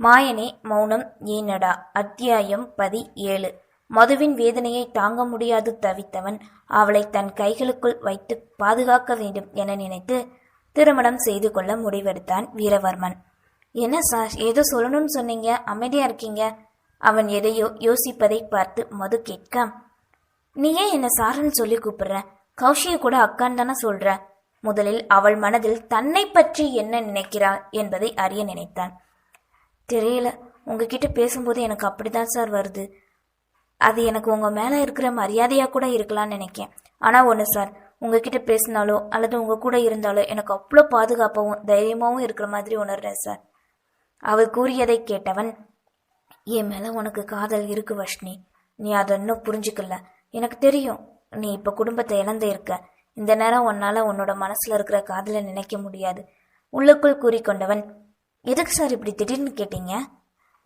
மாயனே மௌனம் ஏனடா? அத்தியாயம் பதி ஏழு மதுவின் வேதனையை தாங்க முடியாது தவித்தவன் அவளை தன் கைகளுக்குள் வைத்து பாதுகாக்க வேண்டும் என நினைத்து திருமணம் செய்து கொள்ள முடிவெடுத்தான் வீரவர்மன். என்ன சார் ஏதோ சொல்லணும்னு சொன்னீங்க அமைதியா இருக்கீங்க? அவன் எதையோ யோசிப்பதை பார்த்து மது கேட்க நீ ஏன் என்ன சாருன்னு சொல்லி கூப்பிடுற? கௌஷிய கூட அக்கான்னு தானே சொல்ற? முதலில் அவள் மனதில் தன்னை பற்றி என்ன நினைக்கிறாள் என்பதை அறிய நினைத்தான். தெரியல. உங்ககிட்ட பேசும்போது எனக்கு அப்படிதான் சார் வருது. அது எனக்கு உங்க மேல இருக்கிற மரியாதையா கூட இருக்கலாம்னு நினைக்கேன். ஆனா ஒன்று சார் உங்ககிட்ட பேசினாலோ அல்லது உங்க கூட இருந்தாலோ எனக்கு அவ்வளோ பாதுகாப்பாகவும் தைரியமாகவும் இருக்கிற மாதிரி உணர்றேன் சார். அவர் கூறியதை கேட்டவன் என் மேல உனக்கு காதல் இருக்கு வஷ்ணி நீ அதை இன்னும் புரிஞ்சுக்கல. எனக்கு தெரியும் நீ இப்ப குடும்பத்தை இழந்து இருக்க. இந்த நேரம் உன்னால உன்னோட மனசுல இருக்கிற காதலை நினைக்க முடியாது. உள்ளுக்குள் கூறிக்கொண்டவன் எதுக்கு சார் இப்படி திடீர்னு கேட்டீங்க?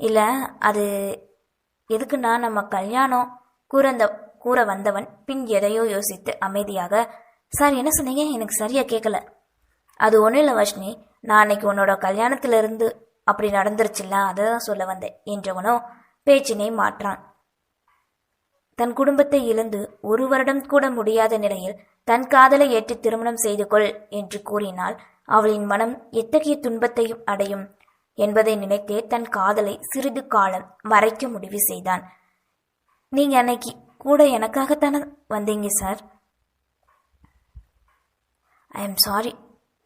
இல்லை அது எதுக்குன்னா நம்ம கல்யாணம் கூற அந்த கூற வந்தவன் பின் எதையோ யோசித்து அமைதியாக சார் என்ன சொன்னீங்க? எனக்கு சரியா கேட்கல அது ஒன்றும் இல்லை வஷ்ணி நான் அன்னைக்கு உன்னோட கல்யாணத்திலிருந்து அப்படி நடந்துருச்சுல்ல அதை தான் சொல்ல வந்தேன் என்றவனோ பேச்சினை மாற்றான். தன் குடும்பத்தை இழந்து ஒரு வருடம் கூட முடியாத நிலையில் தன் காதலை ஏற்று திருமணம் செய்து கொள் என்று கூறினால் அவளின் மனம் எத்தகைய துன்பத்தையும் அடையும் என்பதை நினைத்தே தன் காதலை சிறிது காலம் மறைக்க முடிவு செய்தான். நீங்க அன்னைக்கு கூட எனக்காகத்தானே வந்தீங்க சார்? ஐ எம் சாரி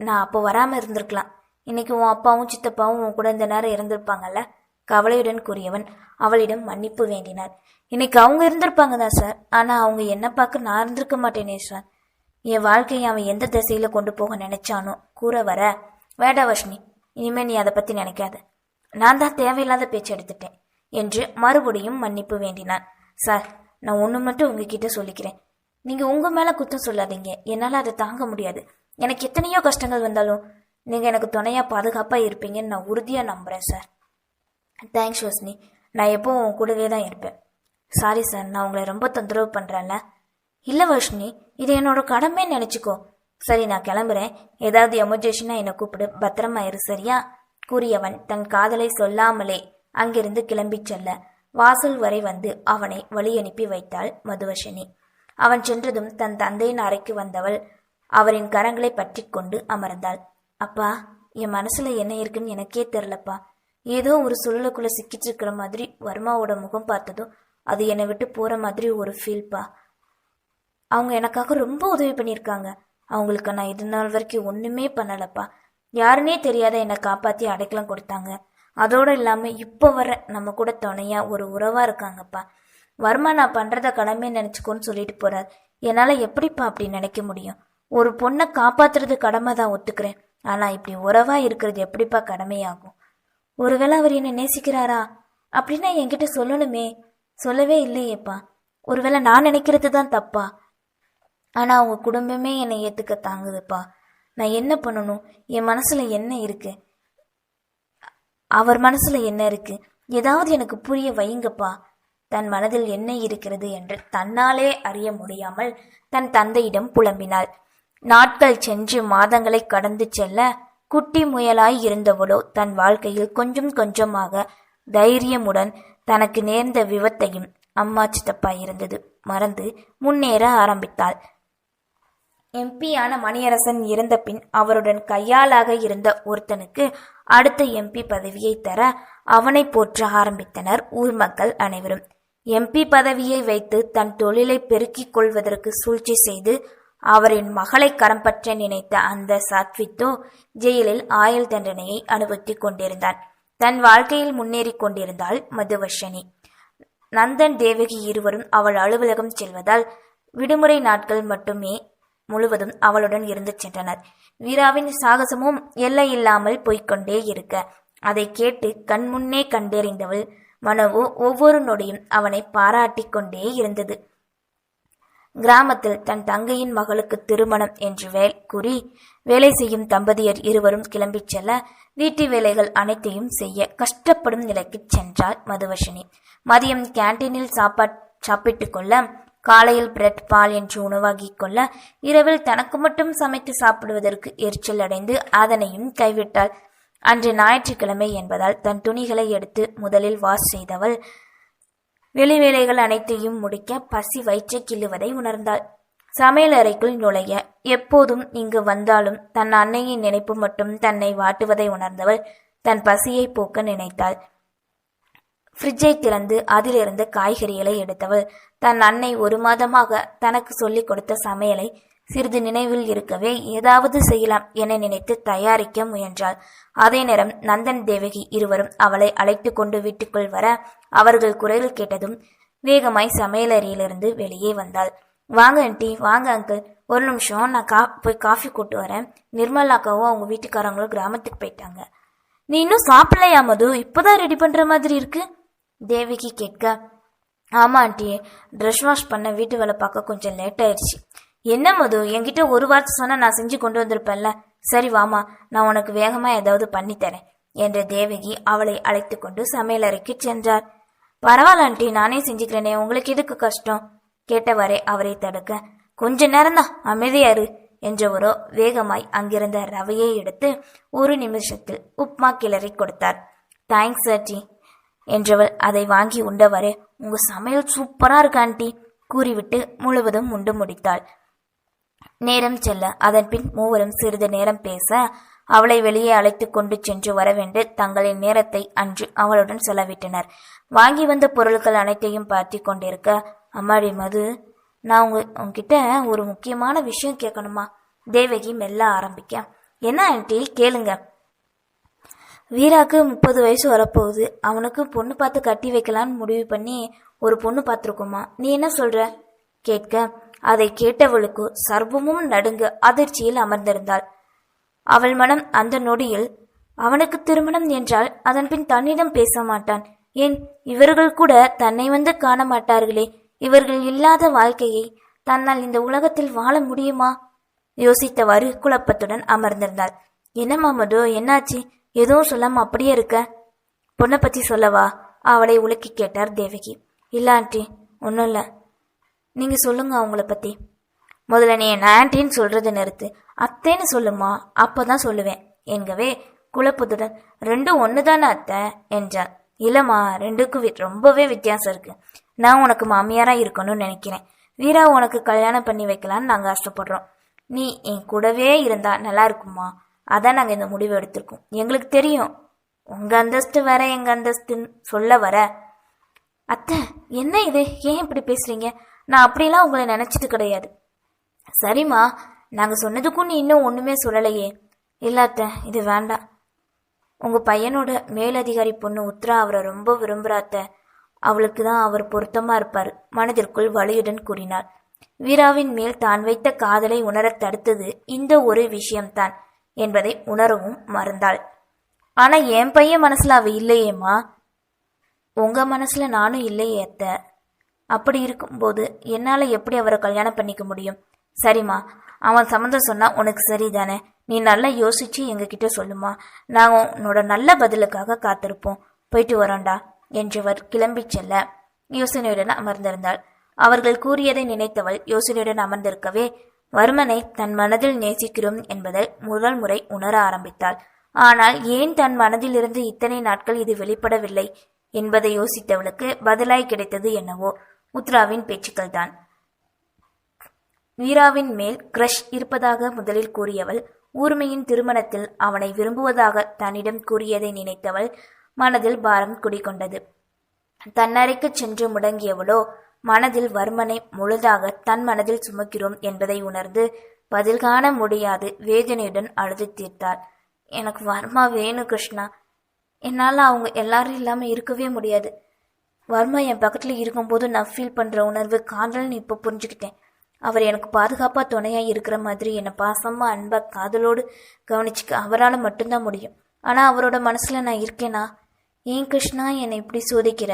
நான் அப்போ வராமல் இருந்திருக்கலாம். இன்னைக்கு உன் அப்பாவும் சித்தப்பாவும் உன் கூட இந்த நேரம் இருந்திருப்பாங்கல்ல? கவலையுடன் கூறியவன் அவளிடம் மன்னிப்பு வேண்டினார். இன்னைக்கு அவங்க இருந்திருப்பாங்க தான் சார் ஆனால் அவங்க என்ன பார்க்க நான் இருந்திருக்க மாட்டேனே சார் என் வாழ்க்கையை அவன் எந்த திசையில கொண்டு போக நினைச்சானோ கூற வர. வேடா வஷ்ணி இனிமே நீ அதை பத்தி நினைக்காத. நான் தான் தேவையில்லாத பேச்சு எடுத்துட்டேன் என்று மறுபடியும் மன்னிப்பு வேண்டினான். சார் நான் ஒன்று மட்டும் உங்ககிட்ட சொல்லிக்கிறேன். நீங்க உங்க மேல குத்தம் சொல்லாதீங்க. என்னால் அதை தாங்க முடியாது. எனக்கு எத்தனையோ கஷ்டங்கள் வந்தாலும் நீங்க எனக்கு துணையா பாதுகாப்பா இருப்பீங்கன்னு நான் உறுதியா நம்புறேன் சார் தேங்க்ஸ் ரோஷினி. நான் எப்பவும் உன் கூடவே தான் இருப்பேன். சாரி சார் நான் உங்களை ரொம்ப தொந்தரவு பண்ணுறேன்ல இல்லை வர்ஷினி இது என்னோட கடமை நினச்சிக்கோ. சரி நான் கிளம்புறேன். ஏதாவது எமர்ஜென்சினா என்னை கூப்பிடு. பத்திரமா இரு சரியா? கூறியவன் தன் காதலை சொல்லாமலே அங்கிருந்து கிளம்பிச் செல்ல வாசல் வரை வந்து அவனை வழி அனுப்பி வைத்தாள் மதுவஷினி அவன் சென்றதும் தன் தந்தையின் அறைக்கு வந்தவள் அவரின் கரங்களை பற்றி கொண்டு அமர்ந்தாள். அப்பா என் மனசுல என்ன இருக்குன்னு எனக்கே தெரிலப்பா ஏதோ ஒரு சுழலுக்குள்ள சிக்கிட்டு இருக்கிற மாதிரி வர்மாவோட முகம் பார்த்ததும் அது என்னை விட்டு போற மாதிரி ஒரு ஃபீல்ப்பா அவங்க எனக்காக ரொம்ப உதவி பண்ணியிருக்காங்க. அவங்களுக்கு நான் இது நாள் வரைக்கும் ஒண்ணுமே பண்ணலப்பா. யாருன்னே தெரியாத என்னை காப்பாத்தி அடைக்கலம் கொடுத்தாங்க. அதோட இல்லாம இப்போ வர நம்ம கூட துணையா ஒரு உறவா இருக்காங்கப்பா. வர்மா நான் பண்றத கடமை நினைச்சுக்கோன்னு சொல்லிட்டு போறார். என்னால எப்படிப்பா அப்படி நினைக்க முடியும்? ஒரு பொண்ணை காப்பாத்துறது கடமை தான் ஒத்துக்கிறேன். ஆனா இப்படி உறவா இருக்கிறது எப்படிப்பா கடமையாகும்? ஒருவேளை அவர் என்னை நேசிக்கிறாரா? அப்படின்னா என்கிட்ட சொல்லணுமே. சொல்லவே இல்லையேப்பா. ஒருவேளை நான் நினைக்கிறது தான் தப்பா? ஆனா அவங்க குடும்பமே என்னை ஏத்துக்க தாங்குதுப்பா. நான் என்ன பண்ணணும்? என் மனசுல என்ன இருக்கு? அவர் மனசுல என்ன இருக்கு? ஏதாவது எனக்கு புரிய வைங்கப்பா. தன் மனதில் என்ன இருக்கிறது என்று தன்னாலே அறிய முடியாமல் தன் தந்தையிடம் புலம்பினாள். நாட்கள் சென்று மாதங்களை கடந்து செல்ல குட்டி முயலாய் இருந்தவளோ தன் வாழ்க்கையில் கொஞ்சம் கொஞ்சமாக தைரியமுடன் தனக்கு நேர்ந்த விபத்தையும் அம்மா சித்தப்பா இருந்தது. மறந்து முன்னேற ஆரம்பித்தாள். எம்பியான மணியரசன் இறந்த பின் அவருடன் கையாளாக இருந்த ஒருத்தனுக்கு அடுத்த எம்பி பதவியை தர அவனை போற்ற ஆரம்பித்தனர் ஊர் மக்கள் அனைவரும். எம்பி பதவியை வைத்து தன் தொழிலை பெருக்கிக் கொள்வதற்கு சூழ்ச்சி செய்து அவரின் மகளை கரம் பற்ற நினைத்த அந்த சாத்வித்தோ ஜெயிலில் ஆயுள் தண்டனையை அனுபவித்துக் கொண்டிருந்தான். தன் வாழ்க்கையில் முன்னேறிக் கொண்டிருந்தாள் மதுவர்ஷனி. நந்தன் தேவகி இருவரும் அவள் அலுவலகம் செல்வதால் விடுமுறை நாட்கள் மட்டுமே முழுவதும் அவளுடன் இருந்து சென்றனர். வீராவின் சாகசமும் எல்லை இல்லாமல் போய்கொண்டே இருக்க அதை கேட்டு கண்முன்னே கண்டறிந்தவள் மனவோ ஒவ்வொரு நொடியும் அவனை பாராட்டி கொண்டே இருந்தது. கிராமத்தில் தன் தங்கையின் மகளுக்கு திருமணம் என்று வேல் கூறி வேலை செய்யும் தம்பதியர் இருவரும் கிளம்பிச் செல்ல வீட்டு வேலைகள் அனைத்தையும் செய்ய கஷ்டப்படும் நிலைக்கு சென்றாள் மதுவஷினி. மதியம் கேண்டீனில் சாப்பாட் சாப்பிட்டுக் கொள்ள காலையில் பிரெட் பால் என்று உணவாகிக் கொள்ள இரவில் தனக்கு மட்டும் சமைத்து சாப்பிடுவதற்கு எரிச்சல் அடைந்து அதனையும் கைவிட்டாள். அன்று ஞாயிற்றுக்கிழமை என்பதால் தன் துணிகளை எடுத்து முதலில் வாஷ் செய்தவள் வெளி வேலைகள் அனைத்தையும் முடிக்க பசி வயிற்றை கிள்ளுவதை உணர்ந்தாள். சமையலறைக்குள் நுழைய எப்போதும் இங்கு வந்தாலும் தன் அன்னையின் நினைப்பு மட்டும் தன்னை வாட்டுவதை உணர்ந்தவள் தன் பசியை போக்க நினைத்தாள். ஃப்ரிட்ஜை திறந்து அதிலிருந்து காய்கறிகளை எடுத்தவள். தன் அன்னை ஒரு மாதமாக தனக்கு சொல்லிக் கொடுத்த சமையலை சிறிது நினைவில் இருக்கவே ஏதாவது செய்யலாம் என நினைத்து தயாரிக்க முயன்றாள். அதே நேரம் நந்தன் தேவகி இருவரும் அவளை அழைத்து கொண்டு வீட்டுக்குள் வர அவர்கள் குரல் கேட்டதும் வேகமாய் சமையலறையிலிருந்து வெளியே வந்தாள். வாங்க ஆண்டி வாங்க அங்கிள் ஒரு நிமிஷம் நான் கா போய் காஃபி கூட்டு வரேன். நிர்மலாக்காவும் அவங்க வீட்டுக்காரங்களும் கிராமத்துக்கு போயிட்டாங்க. நீ இன்னும் சாப்பிடலையா மது? இப்போதான் ரெடி பண்ணுற மாதிரி இருக்கு. தேவகி கேட்க ஆமா ஆண்டி ட்ரெஸ் வாஷ் பண்ண வீட்டு வேலை பார்க்க கொஞ்சம் லேட் ஆயிடுச்சு. என்ன மது? என்கிட்ட ஒரு வார்த்தை சொன்னா நான் செஞ்சு கொண்டு வந்திருப்பேன்ல. சரி வாமா நான் உனக்கு வேகமா ஏதாவது பண்ணித்தரேன் என்ற தேவகி அவளை அழைத்து கொண்டு சமையலறைக்கு சென்றார். பரவாயில்ல ஆண்டி நானே செஞ்சுக்கிறேனே. உங்களுக்கு எதுக்கு கஷ்டம்? கேட்டவரே அவரை தடுக்க கொஞ்ச நேரம்தான் அமைதியாரு என்றவரோ வேகமாய் அங்கிருந்த ரவையை எடுத்து ஒரு நிமிஷத்தில் உப்மா கிளறி கொடுத்தார். தேங்க்ஸ் ஆண்டி என்றவள் அதை வாங்கி உண்டவரே உங்க சமையல் சூப்பரா இருக்கு ஆண்டி கூறிவிட்டு முழுவதும் உண்டு முடித்தாள். நேரம் செல்ல. அதன்பின் மூவரும் சிறிது நேரம் பேச அவளை வெளியே அழைத்து கொண்டு சென்று வரவென்று தங்களின் நேரத்தை அன்று அவளுடன் செலவிட்டனர். வாங்கி வந்த பொருட்கள் அனைத்தையும் பார்த்து கொண்டிருக்க அம்மாடி மது நான் உங்க உங்ககிட்ட ஒரு முக்கியமான விஷயம் கேட்கணுமா? தேவகி மெல்ல ஆரம்பிக்க என்ன ஆண்டி? கேளுங்க. வீராக்கு முப்பது வயசு வரப்போகுது. அவனுக்கு பொண்ணு பார்த்து கட்டி வைக்கலான்னு முடிவு பண்ணி ஒரு பொண்ணு பார்த்துருக்கோமா? நீ என்ன சொல்ற? கேட்க அதை கேட்டவளுக்கு சர்வமும் நடுங்க அதிர்ச்சியில் அமர்ந்திருந்தாள். அவள் மனம் அந்த நொடியில் அவனுக்கு திருமணம் என்றால் அதன்பின் தன்னிடம் பேச மாட்டான். ஏன்? இவர்கள் கூட தன்னை வந்து காண மாட்டார்களே. இவர்கள் இல்லாத வாழ்க்கையை தன்னால் இந்த உலகத்தில் வாழ முடியுமா? யோசித்தவாறு குழப்பத்துடன் அமர்ந்திருந்தாள். என்னம்மா மது என்னாச்சு? எதுவும் சொல்லாம அப்படியே இருக்க? பொண்ணை பத்தி சொல்லவா? அவளை உலுக்கி கேட்டார் தேவகி. இல்ல ஆண்டி. ஒன்றும் இல்லை. நீங்கள் சொல்லுங்கள் அவங்கள பற்றி முதல்ல நீ என் ஆன்டின்னு சொல்கிறத நிறுத்து. அத்தைன்னு சொல்லுமா? அப்பதான் சொல்லுவேன். என்கவே குழப்பத்துடன் ரெண்டும் ஒன்று தானே அத்தை? என்றார் இல்லைம்மா ரெண்டுக்கும் வி- ரொம்பவே வித்தியாசம் இருக்குது நான் உனக்கு மாமியாராக இருக்கணும்னு நினைக்கிறேன். வீரா உனக்கு கல்யாணம் பண்ணி வைக்கலான்னு நாங்கள் ஆசைப்படுறோம். நீ என் கூடவே இருந்தா நல்லா இருக்குமா அதான் நாங்கள் இந்த முடிவு எடுத்திருக்கோம். எங்களுக்கு தெரியும். உங்கள் அந்தஸ்து வர எங்கள் அந்தஸ்துன்னு சொல்ல வர. அத்தை என்ன இது? ஏன் இப்படி பேசுறீங்க? நான் அப்படிலாம் உங்களை நினச்சிட்டு கிடையாது. சரிம்மா நாங்கள் சொன்னதுக்கும் நீ இன்னும் ஒன்றுமே சொல்லலையே. இல்லாத்த அத்தை இது வேண்டாம். உங்கள் பையனோட மேலதிகாரி பொண்ணு உத்ரா அவரை ரொம்ப விரும்புகிறாத்த அவளுக்கு தான் அவர் பொருத்தமாக இருப்பார் மனதிற்குள் வலியுடன் கூறினார் வீராவின் மேல் தான் வைத்த காதலை உணரத் தடுத்தது இந்த ஒரு விஷயம்தான் என்பதை உணரவும் மறந்தாள். ஆனா என் பையன் மனசுல அவ இல்லையேம்மா? உங்க மனசுல நானும் இல்லையே அத்தை. அப்படி இருக்கும்போது என்னால் எப்படி அவரை கல்யாணம் பண்ணிக்க முடியும்? சரிம்மா அவன் சம்மந்தம் சொன்னால் உனக்கு சரிதானே. நீ நல்லா யோசிச்சு எங்ககிட்ட சொல்லுமா. நாங்கள் உன்னோட நல்ல பதிலுக்காக காத்திருப்போம். போயிட்டு வரோண்டா? என்றவர் கிளம்பிச் செல்ல. யோசனையுடன் அமர்ந்திருந்தாள். அவர்கள் கூறியதை நினைத்தவள் யோசனையுடன் அமர்ந்திருக்கவே வர்மனை தன் மனதில் நேசிக்கிறோம் என்பதை முதல் முறை உணர ஆரம்பித்தாள். ஆனால் ஏன் தன் மனதிலிருந்து இத்தனை நாட்கள் இது வெளிப்படவில்லை? என்பதை யோசித்தவளுக்கு பதிலாய் கிடைத்தது என்னவோ. உத்ராவின் பேச்சுக்கள் தான் வீராவின் மேல் கிரஷ் இருப்பதாக முதலில் கூறியவள் ஊர்மையின் திருமணத்தில் அவனை விரும்புவதாக தன்னிடம் கூறியதை நினைத்தவள் மனதில் பாரம் குடிகொண்டது. தன்னறைக்கு சென்று முடங்கியவளோ மனதில் வர்மனை முழுதாக தன் மனதில் சுமக்கிறோம் என்பதை உணர்ந்து பதில் காண முடியாது வேதனையுடன் அழுது தீர்த்தாள். எனக்கு வர்மா வேணும் கிருஷ்ணா. என்னால் அவங்க எல்லாரும் இல்லாமல் இருக்கவே முடியாது. வர்மா என் பக்கத்தில் இருக்கும்போது நான் ஃபீல் பண்ணுற உணர்வு காதல்னு இப்போ புரிஞ்சுக்கிட்டேன். அவர் எனக்கு பாதுகாப்பாக துணையாக இருக்கிற மாதிரி என்னை பாசமாக அன்பாக காதலோடு கவனிச்சுக்க அவரால் மட்டும்தான் முடியும். ஆனால் அவரோட மனசில் நான் இருக்கேனா? ஏன் கிருஷ்ணா என்னை இப்படி சோதிக்கிற?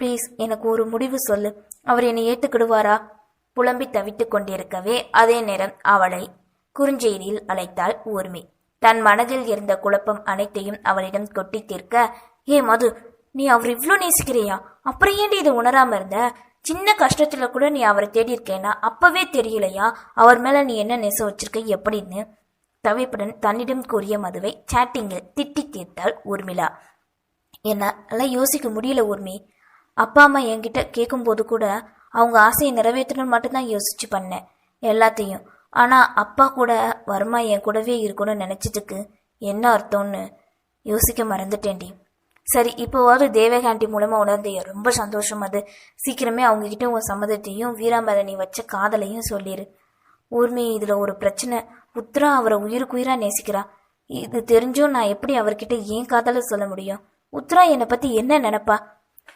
ப்ளீஸ் எனக்கு ஒரு முடிவு சொல்லு. அவர் என்னை ஏற்றுக்கிடுவாரா புலம்பி தவித்து கொண்டிருக்கவே அதே நேரம் அவளை குறுஞ்செய்தியில் அழைத்தாள் ஊர்மி. தன் மனதில் இருந்த குழப்பம் அனைத்தையும் அவளிடம் கொட்டி தீர்க்க ஏ மது நீ அவர் இவ்வளோ நேசிக்கிறியா? அப்புறம் ஏன்டி இதை உணராம இருந்த? சின்ன கஷ்டத்துல கூட நீ அவரை தேடி இருக்கேன்னா அப்பவே தெரியலையா? அவர் மேல நீ என்ன நெச வச்சிருக்க? எப்படின்னு? தவிப்புடன் தன்னிடம் கூறிய மதுவை சாட்டிங்கில் திட்டி தீர்த்தாள் ஊர்மிளா. என்னால யோசிக்க முடியல ஊர்மி. அப்பா அம்மா என்கிட்ட கேட்கும்போது கூட அவங்க ஆசையை நிறைவேற்றணும்னு மட்டும்தான் யோசிச்சு பண்ணேன் எல்லாத்தையும். ஆனா அப்பா கூட வருமா என் கூடவே இருக்கணும்னு நினைச்சதுக்கு என்ன அர்த்தம்னு யோசிக்க மறந்துட்டேன்டி. சரி இப்போவாவது தேவகாண்டி மூலமாக உணர்ந்தைய ரொம்ப சந்தோஷம் அது. சீக்கிரமே அவங்கக்கிட்ட உன் சம்மதத்தையும் வீராம்பர நீ வச்ச காதலையும் சொல்லிடு ஊர்மி இதில் ஒரு பிரச்சனை. உத்ரா அவரை உயிருக்குயிராக நேசிக்கிறா. இது தெரிஞ்சும் நான் எப்படி அவர்கிட்ட ஏன் காதல சொல்ல முடியும்? உத்ரா என்னை பற்றி என்ன நினைப்பா?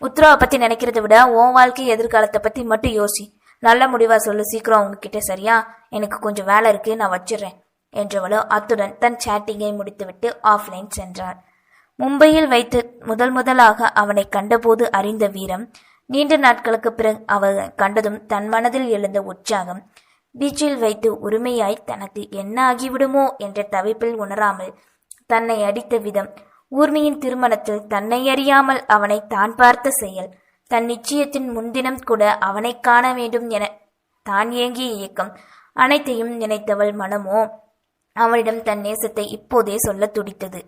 உத்ராவை பற்றி நினைக்கிறத விட உன் வாழ்க்கை எதிர்காலத்தை பற்றி மட்டும் யோசி. நல்ல முடிவா சொல்லு சீக்கிரம் உங்ககிட்ட சரியா? எனக்கு கொஞ்சம் வேலை இருக்கு நான் வச்சிடுறேன் என்றவளோ அத்துடன் தன் சேட்டிங்கை முடித்துவிட்டு ஆஃப்லைன் சென்றார் மும்பையில் வைத்து முதல் முதலாக அவனை கண்டபோது அறிந்த வீரம் நீண்ட நாட்களுக்கு பிறகு அவள் கண்டதும் தன் மனதில் எழுந்த உற்சாகம். பீச்சில் வைத்து உரிமையாய் தனக்கு என்ன ஆகிவிடுமோ என்ற தவிப்பில் உணராமல் தன்னை அடித்த விதம் ஊர்மியின் திருமணத்தில் தன்னை அறியாமல் அவனை தான் பார்த்த செயல் தன் நிச்சயத்தின் முன்தினம் கூட அவனை காண வேண்டும் என தான் ஏங்கிய இயக்கம் அனைத்தையும் நினைத்தவள் மனமோ? அவனிடம் தன் நேசத்தை இப்போதே சொல்லத் துடித்தது.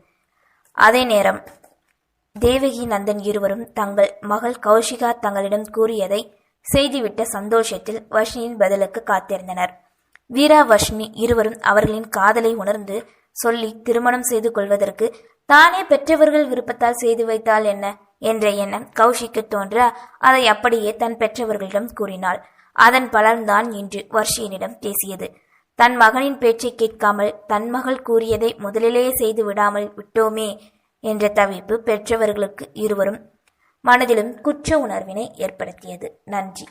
அதே நேரம் தேவகி நந்தன் இருவரும் தங்கள் மகள் கௌஷிகா தங்களிடம் கூறியதை செய்துவிட்ட சந்தோஷத்தில் வர்ஷினியின் பதிலுக்கு காத்திருந்தனர். வீரா வர்ஷினி இருவரும் அவர்களின் காதலை உணர்ந்து சொல்லி திருமணம் செய்து கொள்வதற்கு தானே பெற்றவர்கள் விருப்பத்தால் செய்து வைத்தால் என்ன? என்ற எண்ணம் கௌஷிக்கு தோன்ற அதை அப்படியே தன் பெற்றவர்களிடம் கூறினாள். அதன் பலன்தான் இன்று வர்ஷியனிடம் பேசியது. தன் மகனின் பேச்சை கேட்காமல் தன் மகள் கூறியதை முதலிலேயே செய்து விடாமல் விட்டோமே என்ற தவிப்பு பெற்றவர்களுக்கு இருவரும் மனதிலும் குற்ற உணர்வினை ஏற்படுத்தியது. நன்றி.